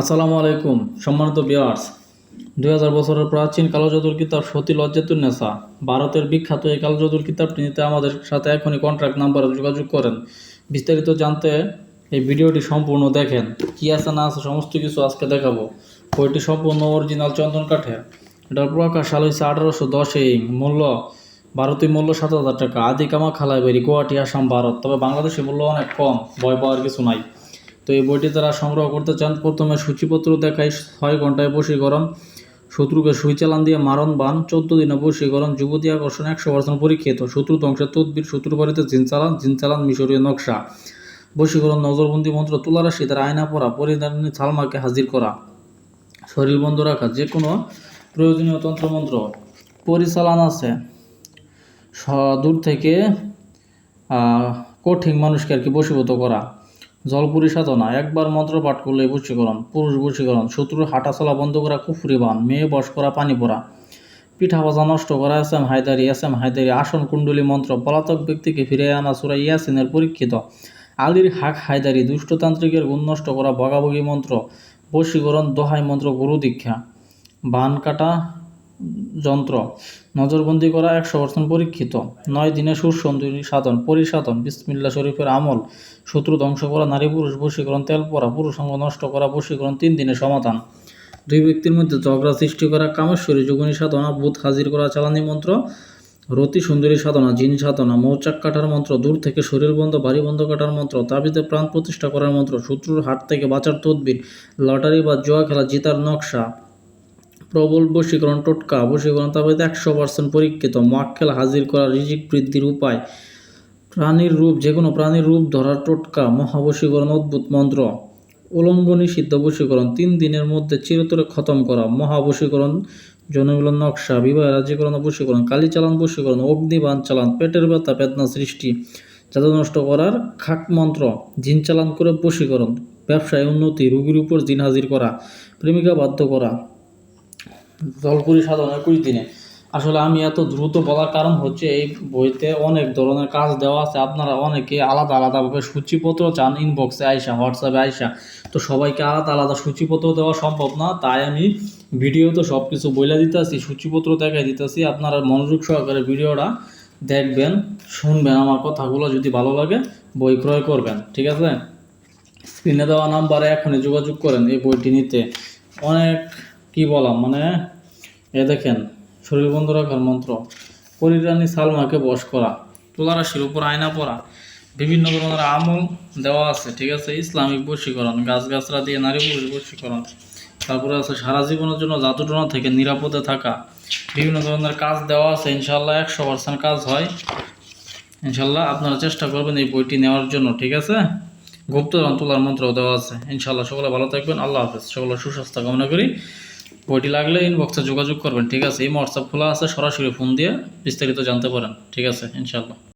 আসসালামু আলাইকুম, সম্মানিত বিয়ার্স দুই হাজার বছরের প্রাচীন কালো জাদুর কিতাব সতী লজ্জাতুন নেসা। ভারতের বিখ্যাত এই কালো জাদুর কিতাবটি নিতে আমাদের সাথে এখনই কন্ট্রাক্ট নাম্বারে যোগাযোগ করেন। বিস্তারিত জানতে এই ভিডিওটি সম্পূর্ণ দেখেন। কি আছে, না আছে, সমস্ত কিছু আজকে দেখাবো। বইটি সম্পূর্ণ অরিজিনাল চন্দন কাঠের। এটার প্রকাশ সাল হয়েছে আঠারোশো দশে মূল্য ভারতীয় মূল্য সাত হাজার টাকা। আদি কামা খালাইবাড়ি গুয়াহাটি, আসাম, ভারত। তবে বাংলাদেশে মূল্য অনেক কম ভয় পাওয়ার কিছু নাই। তো এই বইটি তারা সংগ্রহ করতে চান, প্রথমে সূচিপত্র দেখায় ছয় ঘন্টায় বশীকরণ। শত্রুকে সুই চালান দিয়ে মারণ, বান, চোদ্দ দিনে বশীকরণ, যুবতী আকর্ষণ একশো পার্সেন্ট পরীক্ষিত। শত্রু ধ্বংসের তদ্বির শত্রু বাড়িতে জিন চালান জিন চালান মিশরীয় নকশা। বশীকরণ, নজরবন্দি মন্ত্র, তুলারাশি, তার আয়না পড়া পরিধানী সালমাকে হাজির করা। শরীর বন্ধ রাখা যে কোনো প্রয়োজনীয় তন্ত্রমন্ত্র পরিচালন আছে। দূর থেকে কঠিন মানুষকে আর কি বশীভূত করা। জলপুরি সাধনা একবার মন্ত্র পাঠ করলে বশীকরণ পুরুষ বশীকরণ শত্রুর হাঁটা চলা বন্ধ করা কুফুরি বান, মেয়ে বশ করা পানি পড়া। পিঠা ভাজা নষ্ট করা, S M Haidari, S M Haidari, আসন কুণ্ডলী মন্ত্র, পলাতক ব্যক্তিকে ফিরে আনা সুরা ইয়াসিনের পরীক্ষিত। আলীর হাক হায়দারি, দুষ্টতান্ত্রিকের গুণ নষ্ট করা বগাবগি মন্ত্র, বশীকরণ দোহাই মন্ত্র গুরু দীক্ষা। বান কাটা যন্ত্র। নজরবন্দি করা একশো পার্সেন্ট পরীক্ষিত। নয় দিনে সুসুন্দরী সাধন, পরিসাধন, বিসমিল্লা শরীফের আমল, শত্রু ধ্বংস করা, নারী পুরুষ বশীকরণ, তেল পরা, পুরুষাঙ্গ নষ্ট করা, বশীকরণ, তিন দিনে সমাধান। দুই ব্যক্তির মধ্যে ঝগড়া সৃষ্টি করা, কামেশ্বরী যোগনী সাধনা ভূত হাজির করা, চালানি মন্ত্র, রতি সুন্দরী সাধনা, জিন সাধনা, মৌচাক কাটার মন্ত্র, দূর থেকে শরীর বন্ধ, বাড়ি বন্ধ কাটার মন্ত্র তাবিতে প্রাণ প্রতিষ্ঠা করার মন্ত্র, শত্রুর হাত থেকে বাঁচার তদবির, লটারি বা জোয়া খেলা, জিতার নকশা। প্রবল বশীকরণ, টোটকা বশীকরণ তাবিতে একশো পার্সেন্ট পরীক্ষিত মাক্কেল হাজির করা, রিজিক বৃদ্ধির উপায়। প্রাণীর রূপ যে কোনো প্রাণীর রূপ ধরার টোটকা, মহাবশীকরণ, অদ্ভুত মন্ত্র। উলঙ্গ নিষিদ্ধ বশীকরণ, তিন দিনের মধ্যে চিরতরে খতম করা, মহাবশীকরণ, জনমিলন নকশা, বিবাহ রাজ্যকরণ বশীকরণ কালীচালান বশীকরণ অগ্নিবান চালান, পেটের ব্যথা বেদনা সৃষ্টি জাদু নষ্ট করার খাক মন্ত্র, জিন চালান করে বশীকরণ, ব্যবসায় উন্নতি, রোগীর উপর জিন হাজির করা, প্রেমিকা বাধ্য করা। জলপুরি সাধন একুশ দিনে। আসলে আমি এত দ্রুত বলার কারণ হচ্ছে এই বইতে অনেক ধরনের কাজ দেওয়া আছে। আপনারা অনেকে আলাদা আলাদাভাবে সূচিপত্র চান ইনবক্সে আইসা হোয়াটসঅ্যাপে আইসা। তো সবাইকে আলাদা আলাদা সূচিপত্র দেওয়া সম্ভব না। তাই আমি ভিডিওতে সব কিছু বলে দিতেছি, সূচিপত্র দেখাই দিতেছি। আপনারা মনোযোগ সহকারে ভিডিওটা দেখবেন, শুনবেন আমার কথাগুলো যদি ভালো লাগে, বই ক্রয় করবেন। ঠিক আছে? স্ক্রিনে দেওয়া নাম্বারে এখনই যোগাযোগ করেন এই বইটি নিতে। অনেক কি বললাম মানে এ দেখেন, শরীর বন্ধ রাখার মন্ত্র। পরিরানী সালমাকে বশ করা তুলারাশির উপর আয়না পড়া বিভিন্ন ধরনের আমল দেওয়া আছে, ঠিক আছে? ইসলামিক বশীকরণ গাছগাছরা দিয়ে নারী পুরুষ বশীকরণ। তারপরে আছে, সারা জীবনের জন্য জাদুটনা থেকে নিরাপদে থাকা। বিভিন্ন ধরনের কাজ দেওয়া আছে ইনশাল্লাহ একশো পার্সেন্ট কাজ হয়। ইনশাল্লাহ আপনারা চেষ্টা করবেন এই বইটি নেওয়ার জন্য, ঠিক আছে? গুপ্তধন তোলার মন্ত্রও দেওয়া আছে। ইনশাল্লাহ সকলে ভালো থাকবেন। আল্লাহ হাফেজ। সকলে সুস্বাস্থ্য কামনা করি। বইটি লাগলে ইনবক্সে যোগাযোগ করবেন, ঠিক আছে? এই হোয়াটসঅ্যাপ খোলা আছে, সরাসরি ফোন দিয়ে বিস্তারিত জানতে পারেন, ঠিক আছে? ইনশাল্লাহ